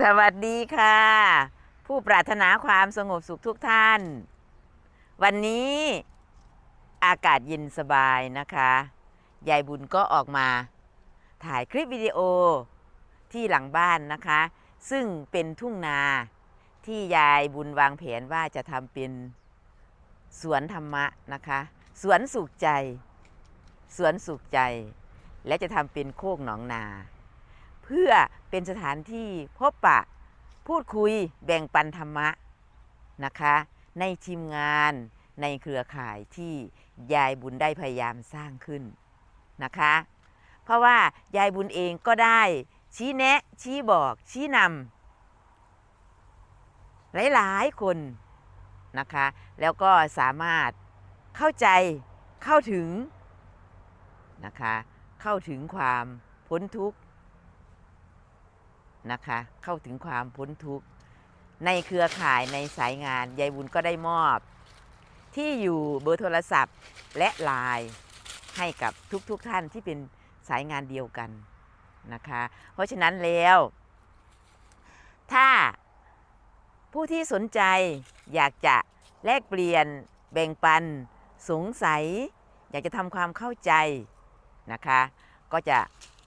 สวัสดีค่ะ ผู้ปรารถนาความสงบสุขทุกท่าน วันนี้อากาศเย็นสบายนะคะยายบุญก็ออกมา ถ่ายคลิปวิดีโอที่หลังบ้านนะคะ ซึ่งเป็นทุ่งนาที่ยายบุญวางแผนว่าจะทำเป็นสวนธรรมะนะคะสวนสุขใจสวนสุขใจ และจะทำเป็นโคกหนองนา เพื่อ เป็นสถานที่พบปะพูดคุยแบ่งปันธรรมะนะคะ ในทีมงานในเครือข่ายที่ยายบุญได้พยายามสร้างขึ้นนะคะ เพราะว่ายายบุญเองก็ได้ชี้แนะ ชี้บอกชี้นำหลายๆคนนะคะ แล้วก็สามารถเข้าใจเข้าถึงนะคะ เข้าถึงความพ้นทุกข์ นะคะ เข้าถึงความพ้นทุกข์ ในเครือข่ายในสายงานยายบุญก็ได้มอบ ที่อยู่เบอร์โทรศัพท์และไลน์ให้กับทุกๆทท่านที่เป็นสายงานเดียวกันนะคะ เพราะฉะนั้นแล้ว ถ้าผู้ที่สนใจอยากจะแลกเปลี่ยนแบ่งปัน สงสัย อยากจะทำความเข้าใจนะคะ ก็จะ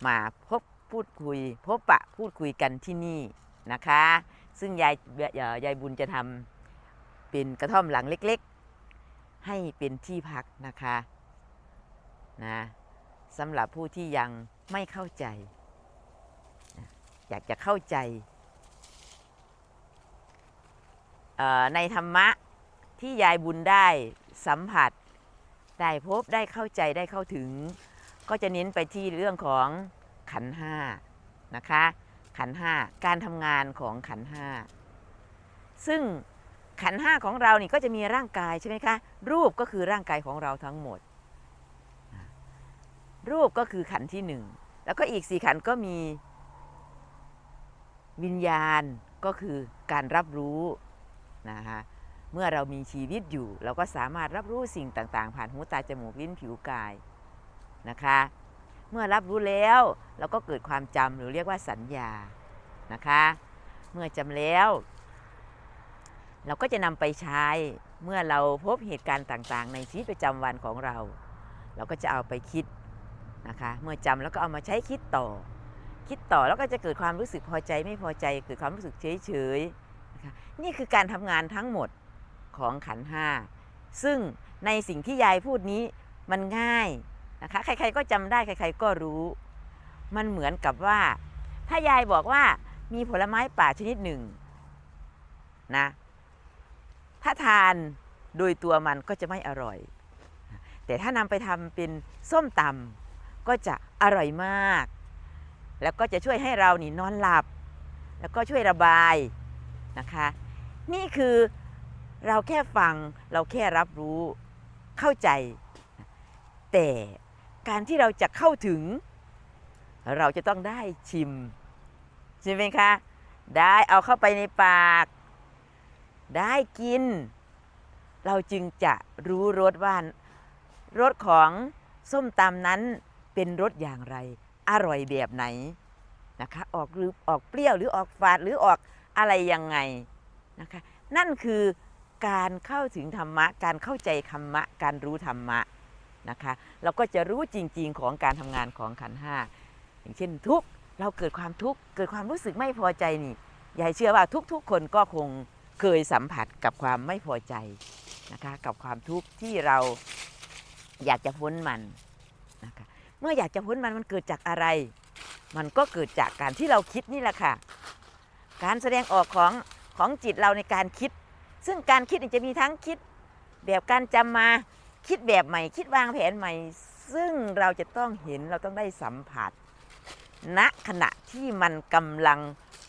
มาพบ พูดคุย พบปะพูดคุยกันที่นี่นะคะ ซึ่งยายเอ่อยายบุญจะทำเป็นกระท่อมหลังเล็กๆ ให้เป็นที่พักนะคะนะสำหรับผู้ที่ยังไม่เข้าใจ อยากจะเข้าใจในธรรมะที่ยายบุญได้สัมผัส ได้พบได้เข้าใจได้เข้าถึง ก็จะเน้นไปที่เรื่องของ ขันห้านะคะ ขันห้าการทำงานของขันห้าซึ่งขันห้าของเรานี่ก็จะมีร่างกายใช่ไหมคะ รูปก็คือร่างกายของเราทั้งหมด รูปก็คือขันที่หนึ่งแล้วก็อีกสี่ขันก็มี วิญญาณก็คือการรับรู้นะคะเมื่อเรามีชีวิตอยู่ เราก็สามารถรับรู้สิ่งต่าง ๆ ผ่านหูตาจมูกลิ้นผิวกายนะคะ มื่อรับรู้แล้ว เราก็เกิดความจำหรือเรียกว่าสัญญานะคะ เมื่อจำแล้ว เราก็จะนำไปใช้เมื่อเราพบเหตุการณ์ต่างๆ ในชีวิตประจำวันของเรา เราก็จะเอาไปคิดนะคะ เมื่อจำแล้วก็เอามาใช้คิดต่อ คิดต่อแล้วก็จะเกิดความรู้สึกพอใจไม่พอใจเกิดความรู้สึกเฉยๆนะคะนี่คือการทำงานทั้งหมดของขันห้าซึ่งในสิ่งที่ยายพูดนี้มันง่าย นะคะใครๆก็จำได้ใคร ๆก็รู้ มันเหมือนกับว่า ถ้ายายบอกว่ามีผลไม้ป่าชนิดหนึ่งนะถ้าทานโดยตัวมันก็จะไม่อร่อย แต่ถ้านำไปทำเป็นส้มตำก็จะอร่อยมาก แล้วก็จะช่วยให้เรานี่นอนหลับ แล้วก็ช่วยระบายนะคะ นี่คือเราแค่ฟังเราแค่รับรู้เข้าใจแต่ การที่เราจะเข้าถึง เราจะต้องได้ชิม ใช่ไหมคะ ได้เอาเข้าไปในปาก ได้กิน เราจึงจะรู้รสว่ารสของส้มตำนั้นเป็นรสอย่างไร อร่อยแบบไหนนะคะ ออกหรือออกเปรี้ยวหรือออกฝาดหรือออกอะไรยังไงนะคะ นั่นคือการเข้าถึงธรรมะ การเข้าใจธรรมะ การรู้ธรรมะ นะคะ เราก็จะรู้จริง ๆ ของการทำงานของขันห้าอย่างเช่นทุกเราเกิดความทุกข์เกิดความรู้สึกไม่พอใจนี่ยายเชื่อว่าทุกๆ คนก็คงเคยสัมผัสกับความไม่พอใจนะคะกับความทุกข์ที่เราอยากจะพ้นมันนะคะเมื่ออยากจะพ้นมันมันเกิดจากอะไร มันก็เกิดจากการที่เราคิดนี่แหละค่ะ การแสดงออกของของจิตเราในการคิด ซึ่งการคิดจะมีทั้งคิดแบบการจำมา คิดแบบใหม่ คิดวางแผนใหม่ ซึ่งเราจะต้องเห็นเราต้องได้สัมผัสณขณะที่มันกำลัง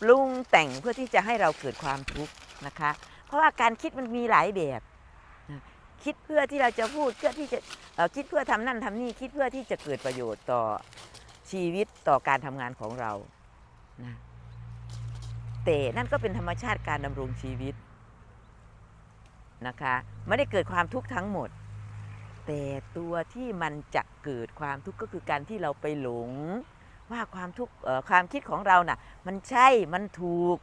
ปรุงแต่งเพื่อที่จะให้เราเกิดความทุกข์นะคะ เพราะว่าการคิดมันมีหลายแบบ คิดเพื่อที่เราจะพูดเพื่อที่จะเอ่อคิดเพื่อทำนั่นทำนี่คิดเพื่อที่จะเกิดประโยชน์ต่อชีวิตต่อการทำงานของเรานะแต่นั่นก็เป็นธรรมชาติการดำรงชีวิตนะคะ ไม่ได้เกิดความทุกข์ทั้งหมด แต่ตัวที่มันจะเกิดความทุกข์ก็คือการที่เราไปหลง ว่าความทุกข์ความคิดของเราน่ะ มันใช่มันถูก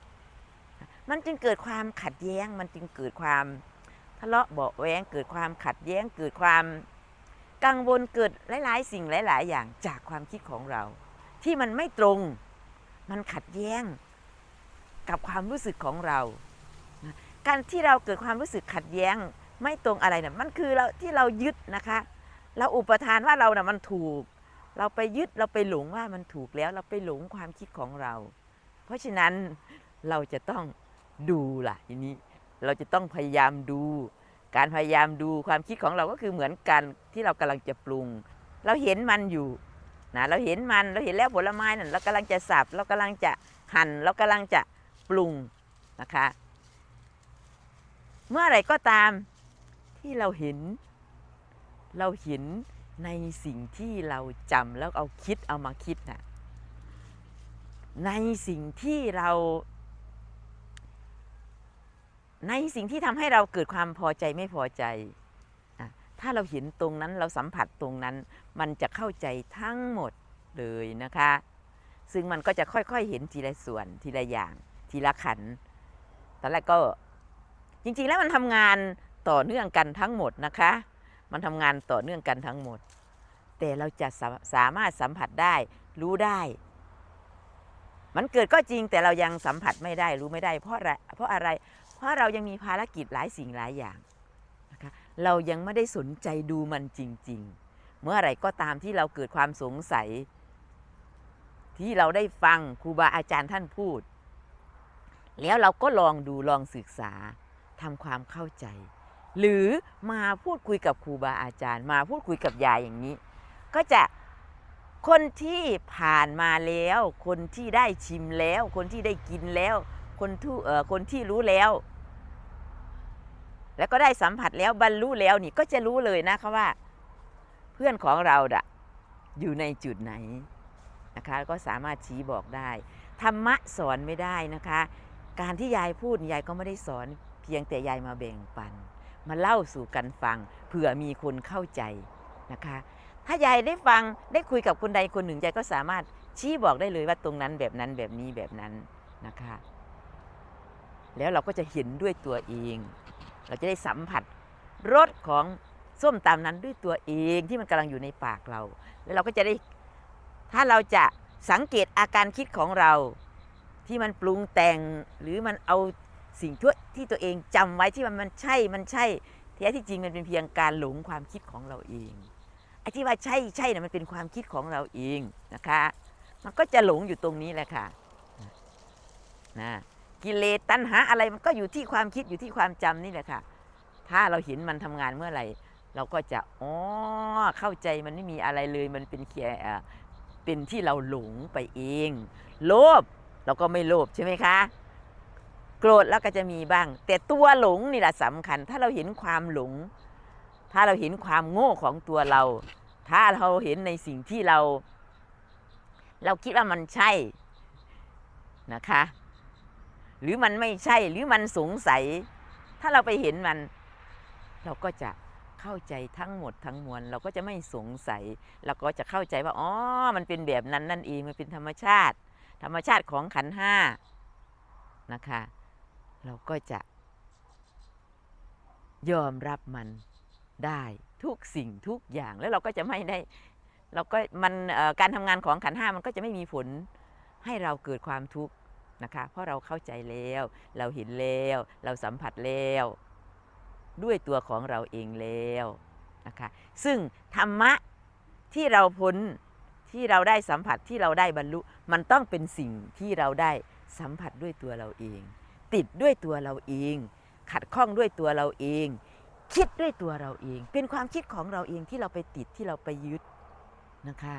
มันจึงเกิดความขัดแย้ง มันจึงเกิดความทะเลาะเบาะแวงเกิดความขัดแย้ง เกิดความกังวลเกิดหลาย ๆ สิ่งหลาย ๆ อย่างจากความคิดของเรา ที่มันไม่ตรง มันขัดแย้งกับความรู้สึกของเรานะการที่เราเกิดความรู้สึกขัดแย้ง ไม่ตรงอะไรเนี่ยมันคือเราที่เรายึดนะคะ เราอุปทานว่าเราน่ะมันถูก เราไปยึดเราไปหลงว่ามันถูกแล้ว เราไปหลงความคิดของเรา เพราะฉะนั้นเราจะต้องดูล่ะทีนี้เราจะต้องพยายามดู การพยายามดูความคิดของเราก็คือเหมือนกันที่เรากำลังจะปรุง เราเห็นมันอยู่นะเราเห็นมันเราเห็นแล้วผลไม้นั่นเรากำลังจะสับเรากำลังจะหั่นเรากำลังจะปรุงนะคะ เมื่อไรก็ตาม ที่เราเห็น เราเห็นในสิ่งที่เราจำแล้วเอาคิดเอามาคิดน่ะในสิ่งที่เรา ในสิ่งที่ทำให้เราเกิดความพอใจไม่พอใจ ถ้าเราเห็นตรงนั้นเราสัมผัสตรงนั้น มันจะเข้าใจทั้งหมดเลยนะคะ ซึ่งมันก็จะค่อยๆเห็นทีละส่วนทีละอย่าง ทีละขันตอนแรกก็จริงๆแล้วมันทำงาน ต่อเนื่องกันทั้งหมดนะคะ มันทำงานต่อเนื่องกันทั้งหมด แต่เราจะสาสามารถสัมผัสได้รู้ได้ มันเกิดก็จริงแต่เรายังสัมผัสไม่ได้รู้ไม่ได้ เพราะอะไรเพราะอะไร เพราะเรายังมีภารกิจหลายสิ่งหลายอย่างนะคะเรายังไม่ได้สนใจดูมันจริง ๆ เมื่อไหร่ก็ตามที่เราเกิดความสงสัย ที่เราได้ฟังครูบาอาจารย์ท่านพูด แล้วเราก็ลองดูลองศึกษาทำความเข้าใจ หรือมาพูดคุยกับครูบาอาจารย์ มาพูดคุยกับยายอย่างนี้ ก็จะคนที่ผ่านมาแล้ว คนที่ได้ชิมแล้ว คนที่ได้กินแล้ว คนที่เอ่อคนที่รู้แล้ว แล้วก็ได้สัมผัสแล้วบรรลุแล้วนี่ก็จะรู้เลยนะคะว่า เพื่อนของเราดะอยู่ในจุดไหนนะคะก็สามารถชี้บอกได้ธรรมะสอนไม่ได้นะคะ การที่ยายพูดยายก็ไม่ได้สอน เพียงแต่ยายมาแบ่งปัน มาเล่าสู่กันฟังเผื่อมีคนเข้าใจนะคะ ถ้ายายได้ฟังได้คุยกับคนใดคนหนึ่งยายก็สามารถชี้บอกได้เลยว่าตรงนั้นแบบนั้นแบบนี้แบบนั้นนะคะ แล้วเราก็จะเห็นด้วยตัวเอง เราจะได้สัมผัสรสของส้มตำนั้นด้วยตัวเองที่มันกำลังอยู่ในปากเรา แล้วเราก็จะได้ถ้าเราจะสังเกตอาการคิดของเราที่มันปรุงแต่งหรือมันเอา สิ่งที่ที่ตัวเองจำไว้ที่มันมันใช่มันใช่แท้ที่จริงมันเป็นเพียงการหลงความคิดของเราเองไอ้ที่ว่าใช่ใช่เนี่ยมันเป็นความคิดของเราเองนะคะ มันก็จะหลงอยู่ตรงนี้แหละค่ะนะกิเลสตัณหาอะไรมันก็อยู่ที่ความคิดอยู่ที่ความจำนี่แหละค่ะ ถ้าเราเห็นมันทำงานเมื่อไหร่เราก็จะอ๋อเข้าใจมันไม่มีอะไรเลยมันเป็นแค่เป็นที่เราหลงไปเอง โลภเราก็ไม่โลภใช่ไหมคะ โกรธแล้วก็จะมีบ้าง แต่ตัวหลงนี่แหละสำคัญ ถ้าเราเห็นความหลง ถ้าเราเห็นความโง่ของตัวเรา ถ้าเราเห็นในสิ่งที่เรา เราคิดว่ามันใช่นะคะ หรือมันไม่ใช่หรือมันสงสัย ถ้าเราไปเห็นมัน เราก็จะเข้าใจทั้งหมดทั้งมวลเราก็จะไม่สงสัย เราก็จะเข้าใจว่าอ๋อมันเป็นแบบนั้นนั่นเองมันเป็นธรรมชาติ ธรรมชาติของขันห้านะคะ เราก็จะ ยอมรับมันได้ทุกสิ่งทุกอย่างแล้วเราก็จะไม่ได้เราก็มันการทำงานของขันห้ามันก็จะไม่มีผลให้เราเกิดความทุกข์นะคะ เพราะเราเข้าใจแล้ว เราเห็นแล้ว เราสัมผัสแล้ว ด้วยตัวของเราเองแล้วนะคะซึ่งธรรมะที่เราพ้นที่เราได้สัมผัสที่เราได้บรรลุ มันต้องเป็นสิ่งที่เราได้สัมผัสด้วยตัวเราเอง ติดด้วยตัวเราเอง ขัดข้องด้วยตัวเราเอง คิดด้วยตัวเราเอง เป็นความคิดของเราเองที่เราไปติดที่เราไปยึดนะคะ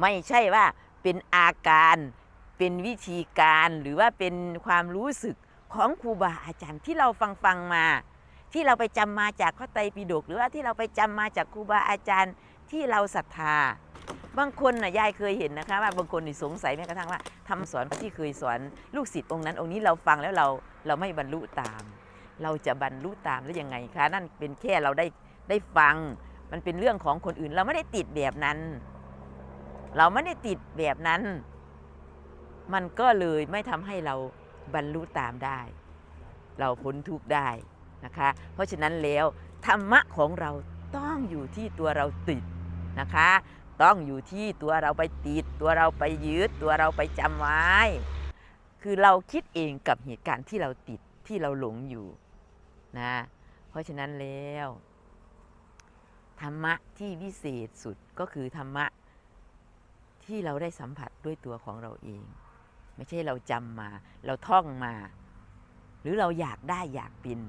ไม่ใช่ว่าเป็นอาการเป็นวิธีการหรือว่าเป็นความรู้สึกของครูบาอาจารย์ที่เราฟังฟังมา ที่เราไปจำมาจากพระไตรปิฎกหรือว่าที่เราไปจำมาจากครูบาอาจารย์ที่เราศรัทธา บางคนน่ะยายเคยเห็นนะคะ ว่าบางคนนี่สงสัยแม้กระทั่งว่าทำสอนที่เคยสอนลูกศิษย์องค์นั้น องค์นี้เราฟังแล้วเราเราไม่บรรลุตาม เราจะบรรลุตามแล้ยังไงคะนั่นเป็นแค่เราได้ได้ฟัง มันเป็นเรื่องของคนอื่น เราไม่ได้ติดแบบนั้น เราไม่ได้ติดแบบนั้น มันก็เลยไม่ทำให้เราบรรลุตามได้ เราพ้นทุกข์ได้นะคะ เพราะฉะนั้นแล้วธรรมะของเราต้องอยู่ที่ตัวเราติดนะคะ ต้องอยู่ที่ตัวเราไปติด ตัวเราไปยึดตัวเราไปจำไว้ คือเราคิดเองกับเหตุการณ์ที่เราติดที่เราหลงอยู่นะเพราะฉะนั้นแล้ว ธรรมะที่วิเศษสุดก็คือธรรมะที่เราได้สัมผัสด้วยตัวของเราเอง ไม่ใช่เราจำมา เราท่องมา หรือเราอยากได้อยากเป็น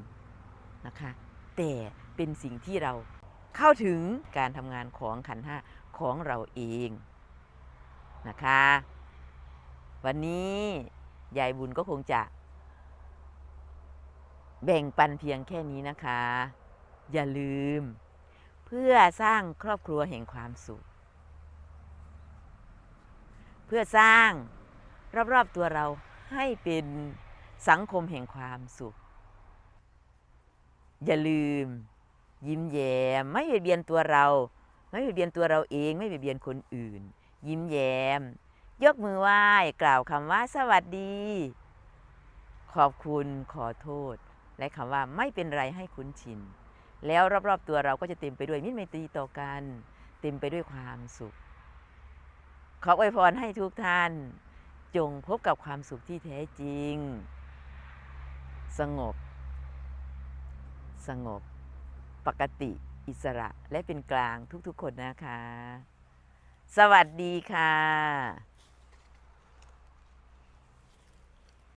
นะคะ แต่เป็นสิ่งที่เราเข้าถึงการทำงานของขันห้า ของเราเองนะคะ วันนี้ยายบุญก็คงจะ แบ่งปันเพียงแค่นี้นะคะ อย่าลืม เพื่อสร้างครอบครัวแห่งความสุข เพื่อสร้างรอบๆตัวเราให้เป็นสังคมแห่งความสุข อย่าลืม ยิ้มแย้มไม่เบียดเบียนตัวเรา ไม่เบียดเบียนตัวเราเองไม่เบียดเบียนคนอื่น ยิ้มแย้ม ยกมือไหว้กล่าวคำว่าสวัสดี ขอบคุณขอโทษ และคำว่าไม่เป็นไรให้คุ้นชิน แล้วรอบๆตัวเราก็จะเต็มไปด้วยมิตรไมตรีต่อกัน เต็มไปด้วยความสุข ขออวยพรให้ทุกท่าน จงพบกับความสุขที่แท้จริง สงบ สงบ ปกติ อิสระและเป็นกลางทุกๆคนนะคะ สวัสดีค่ะ